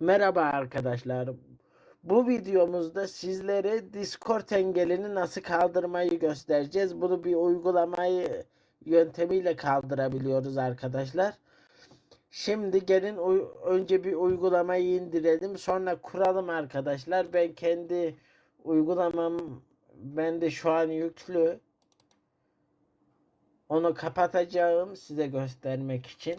Merhaba arkadaşlar. Bu videomuzda sizlere Discord engelini nasıl kaldırmayı göstereceğiz. Bunu bir uygulamayı yöntemiyle kaldırabiliyoruz arkadaşlar. Şimdi gelin önce bir uygulamayı indirelim. Sonra kuralım arkadaşlar. Ben kendi uygulamam bende şu an yüklü. Onu kapatacağım size göstermek için.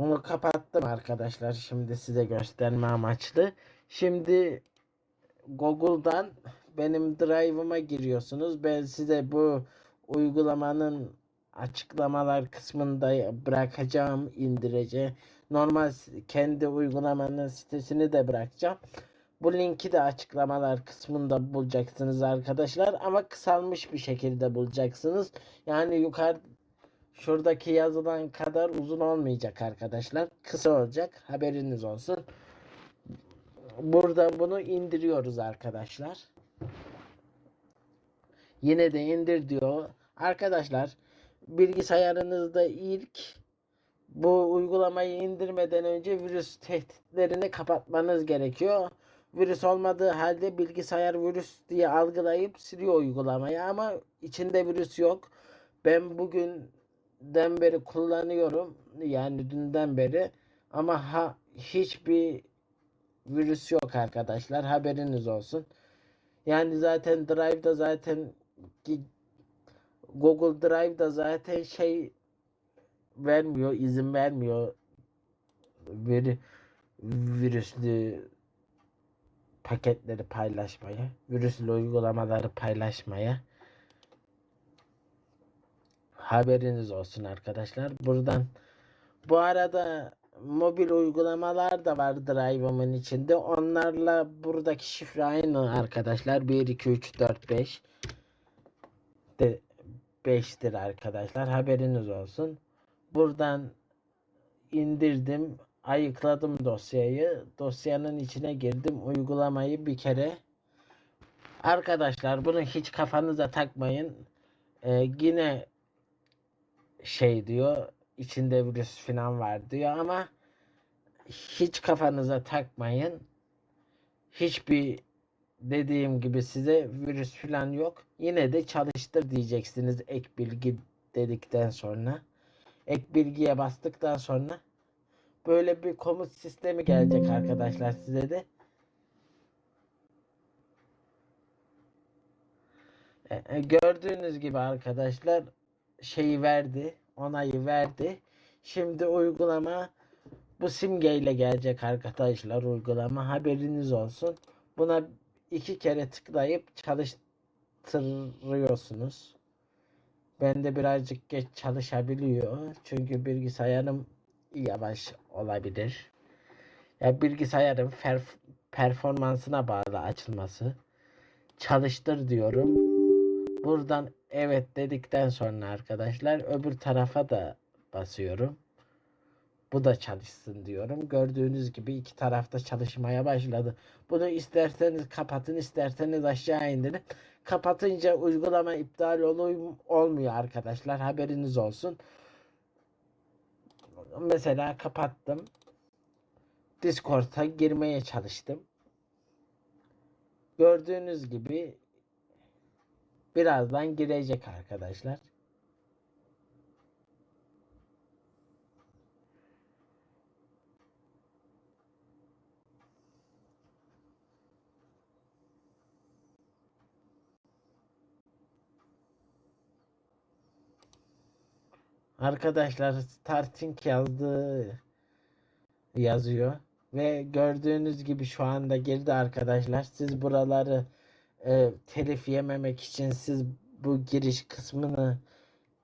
Onu kapattım arkadaşlar. Şimdi size gösterme amaçlı. Şimdi Google'dan benim Drive'ıma giriyorsunuz. Ben size bu uygulamanın açıklamalar kısmında bırakacağım indirece. Normal kendi uygulamanın sitesini de bırakacağım. Bu linki de açıklamalar kısmında bulacaksınız arkadaşlar. Ama kısalmış bir şekilde bulacaksınız. Yani yukarı şuradaki yazılan kadar uzun olmayacak arkadaşlar. Kısa olacak. Haberiniz olsun. Burada bunu indiriyoruz arkadaşlar. Yine de indir diyor. Arkadaşlar bilgisayarınızda ilk bu uygulamayı indirmeden önce virüs tehditlerini kapatmanız gerekiyor. Virüs olmadığı halde bilgisayar virüs diye algılayıp siliyor uygulamayı ama içinde virüs yok. Ben bugünden beri kullanıyorum. Yani dünden beri ama ha hiçbir virüs yok arkadaşlar. Haberiniz olsun. Yani zaten Drive'da zaten Google Drive'da zaten şey vermiyor, izin vermiyor veri virüslü paketleri paylaşmaya, virüslü uygulamaları paylaşmaya. Haberiniz olsun arkadaşlar. Buradan bu arada mobil uygulamalar da var Drive'ımın içinde. Onlarla buradaki şifre aynı arkadaşlar. 1 2 3 4 5 de 5'tir arkadaşlar. Haberiniz olsun. Buradan indirdim, ayıkladım dosyayı. Dosyanın içine girdim. Uygulamayı bir kere Arkadaşlar bunu hiç kafanıza takmayın. Ee, yine şey diyor içinde virüs falan var diyor ama hiç kafanıza takmayın. Hiçbir dediğim gibi size virüs falan yok. Yine de çalıştır diyeceksiniz ek bilgi dedikten sonra. Ek bilgiye bastıktan sonra böyle bir komut sistemi gelecek arkadaşlar size de. E, e, Gördüğünüz gibi arkadaşlar şeyi verdi, onayı verdi. Şimdi uygulama bu simgeyle gelecek arkadaşlar uygulama haberiniz olsun. Buna iki kere tıklayıp çalıştırıyorsunuz. Bende birazcık geç çalışabiliyor. Çünkü bilgisayarım yavaş olabilir. Ya bilgisayarın fer- performansına bağlı açılması. Çalıştır diyorum. Buradan evet dedikten sonra arkadaşlar öbür tarafa da basıyorum. Bu da çalışsın diyorum. Gördüğünüz gibi iki tarafta çalışmaya başladı. Bunu isterseniz kapatın, isterseniz aşağı indirin. Kapatınca uygulama iptal olmuyor arkadaşlar. Haberiniz olsun. Mesela kapattım. Discord'a girmeye çalıştım. Gördüğünüz gibi birazdan girecek arkadaşlar. Arkadaşlar starting yazdığı yazıyor ve gördüğünüz gibi şu anda girdi arkadaşlar. Siz buraları e, telif yememek için siz bu giriş kısmını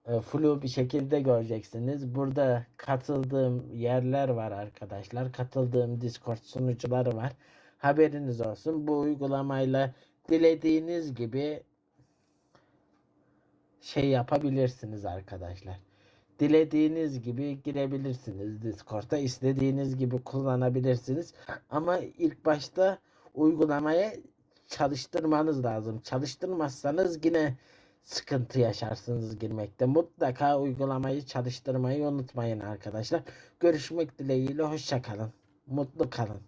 e, flu bir şekilde göreceksiniz. Burada katıldığım yerler var arkadaşlar. Katıldığım Discord sunucuları var. Haberiniz olsun. Bu uygulamayla dilediğiniz gibi şey yapabilirsiniz arkadaşlar. Dilediğiniz gibi girebilirsiniz Discord'a. istediğiniz gibi kullanabilirsiniz. Ama ilk başta uygulamaya çalıştırmanız lazım. Çalıştırmazsanız yine sıkıntı yaşarsınız girmekte. Mutlaka uygulamayı çalıştırmayı unutmayın arkadaşlar. Görüşmek dileğiyle hoşça kalın. Mutlu kalın.